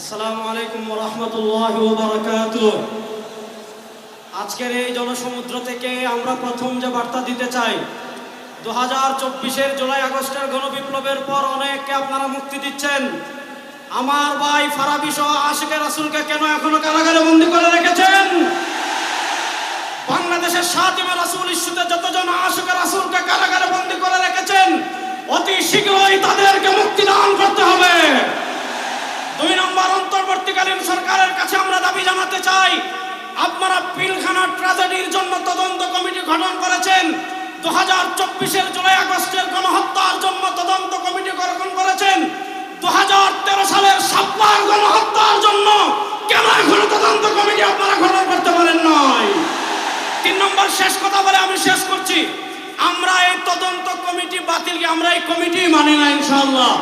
আসসালামু আলাইকুম রহমতুল্লাহ বারাকাত আজকের এই জনসমুদ্র থেকে আমরা প্রথম যে বার্তা দিতে চাই দু হাজার চব্বিশের জুলাই আগস্টের গণবিপ্লবের পর অনেককে আপনারা মুক্তি দিচ্ছেন। আমার ভাই ফারাবি সহ আশিকে রাসুলকে কেন এখনও কারাগারে বন্দি করে রেখেছেন? বাংলাদেশের সাতিমা রাসুল ইস্যুতে যতজন আশিকে রাসুলকে কারাগারে বন্দি করে রেখেছেন, অতি শীঘ্রই তাদেরকে চাই। আপনারা পিলখানা ট্র্যাজেডির জন্য তদন্ত কমিটি গঠন করেছেন। দু হাজার চব্বিশের জুলাই আগস্টের গণহত্যার জন্য তদন্ত কমিটি গঠন করেছেন। দু হাজার তেরো সালের সাপ্লার গণহত্যার জন্য কেন এখনও তদন্ত কমিটি আপনারা গঠন করতে পারেন নয় তিন নম্বর শেষ কথা বলে আমি শেষ করছি। আমরা এই তদন্ত কমিটি বাতিলকে আমরা এই কমিটি মানি না ইনশাআল্লাহ?